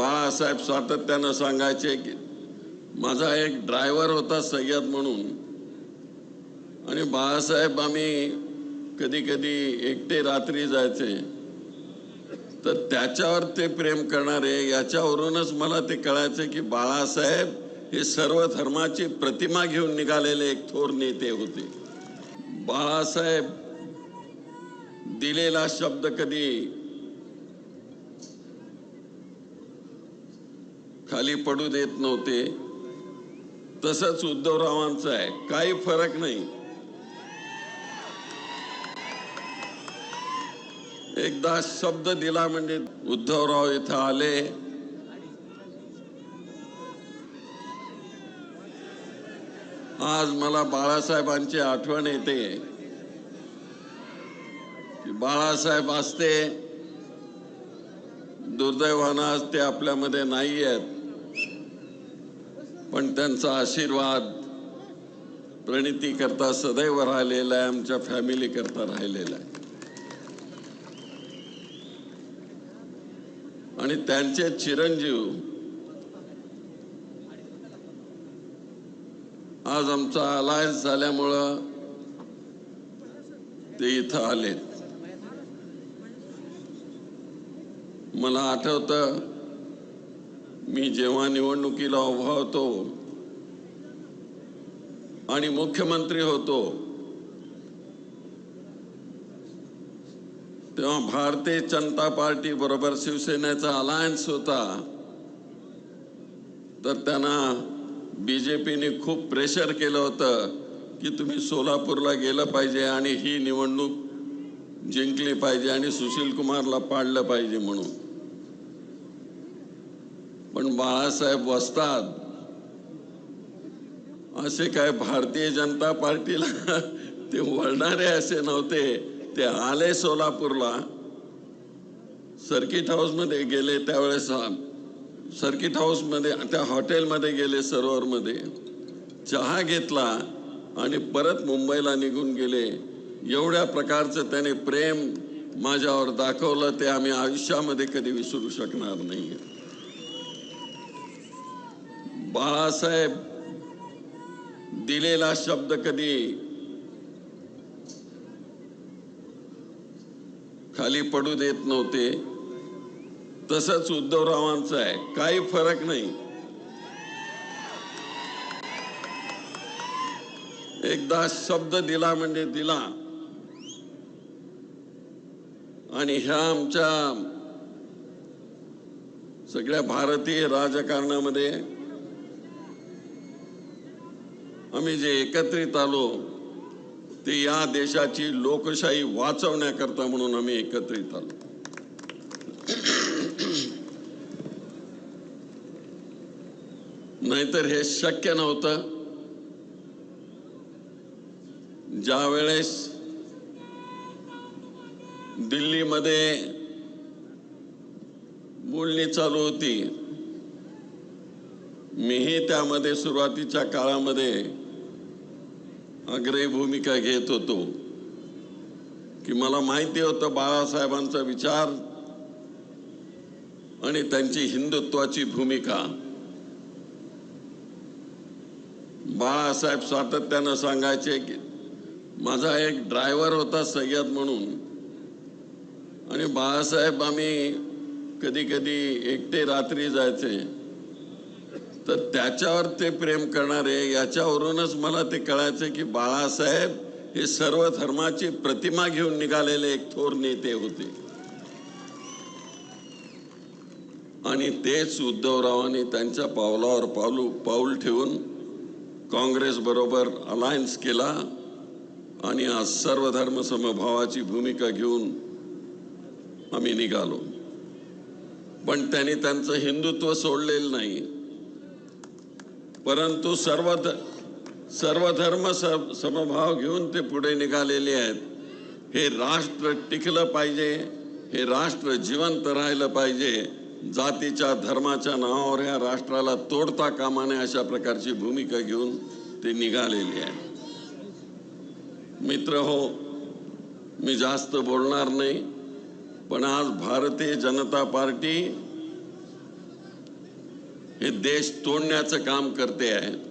बाळासाहेब सातत्यानं सांगायचे की माझा एक ड्रायव्हर होता सय्यद म्हणून. आणि बाळासाहेब आम्ही कधी कधी एकटे रात्री जायचे. तर त्याच्यावर ते प्रेम करणारे याच्यावरूनच मला ते कळायचे की बाळासाहेब हे सर्व धर्माची प्रतिमा घेऊन निघालेले एक थोर नेते होते. बाळासाहेब दिलेला शब्द कधी खाली पडू देत नव्हते. तसंच उद्धवरावांचं आहे. काही फरक नाही. एकदा शब्द दिला म्हणजे उद्धवराव इथं आले. आज मला बाळासाहेबांची आठवण येते. बाळासाहेब असते. दुर्दैवानं आज ते आपल्यामध्ये नाही आहेत पण त्यांचा आशीर्वाद प्रणिती करता सदैव राहिलेला आहे आमच्या फॅमिली करता राहिलेला आहे. आणि त्यांचे चिरंजीव आज आमचा अलायन्स झाल्यामुळं ते इथं आले मला आठवतं मी जेव्हा निवडणुकीला उभा होतो आणि मुख्यमंत्री होतो तेव्हा भारतीय जनता पार्टी बरोबर शिवसेनेचा अलायन्स होता. तर त्यांना बीजेपीने खूप प्रेशर केलं होतं की तुम्ही सोलापूरला गेलं पाहिजे आणि ही निवडणूक जिंकली पाहिजे आणि सुशील कुमारला पाडलं पाहिजे म्हणून. पण बाळासाहेब वसतात असे काय भारतीय जनता पार्टीला ते वळणारे असे नव्हते. ते आले सोलापूरला. सर्किट हाऊसमध्ये गेले त्यावेळेस सर्किट हाऊसमध्ये त्या हॉटेलमध्ये गेले सरोवरमध्ये. चहा घेतला आणि परत मुंबईला निघून गेले. एवढ्या प्रकारचं त्याने प्रेम माझ्यावर दाखवलं ते आम्ही आयुष्यामध्ये कधी विसरू शकणार नाही. बाळासाहेब दिलेला शब्द कधी खाली पडू देत नव्हते. तसंच उद्धवरावांचं आहे. काही फरक नाही. एकदा शब्द दिला म्हणजे दिला. आणि ह्या आमच्या सगळ्या भारतीय राजकारणामध्ये आम्ही जे एकत्रित आलो ते या देशाची लोकशाही वाचवण्याकरता म्हणून आम्ही एकत्रित आलो. नाहीतर हे शक्य नव्हतं. ज्या वेळेस दिल्लीमध्ये बोलणी चालू होती मीही त्यामध्ये सुरुवातीच्या काळामध्ये अग्रही भूमिका घेत होतो. की मला माहिती होतं बाळासाहेबांचा विचार आणि त्यांची हिंदुत्वाची भूमिका. बाळासाहेब सातत्यानं सांगायचे की माझा एक ड्रायव्हर होता सय्यद म्हणून. आणि बाळासाहेब आम्ही कधी कधी एकटे रात्री जायचे. तर त्याच्यावर ते प्रेम करणारे याच्यावरूनच मला ते कळायचे की बाळासाहेब हे सर्व धर्माची प्रतिमा घेऊन निघालेले एक थोर नेते होते. आणि तेच उद्धवरावांनी त्यांच्या पावलावर पाऊल पाऊल ठेवून काँग्रेस बरोबर अलायन्स केला आणि आज सर्व धर्म समभावाची भूमिका घेऊन आम्ही निघालो. पण त्यांनी त्यांचं हिंदुत्व सोडलेलं नाही. परंतु सर्व ध- सर्व धर्म समभाव घेऊन ते पुढे निघालेले आहेत. हे राष्ट्र टिकलं पाहिजे हे राष्ट्र जिवंत राहिलं पाहिजे. जातीच्या धर्माच्या नावावर ह्या राष्ट्राला तोडता कामा नये अशा प्रकारची भूमिका घेऊन ते निघालेली आहे मित्र हो मी जास्त बोलणार नाही पण आज भारतीय जनता पार्टी हे देश तोडण्याचं काम करते आहेत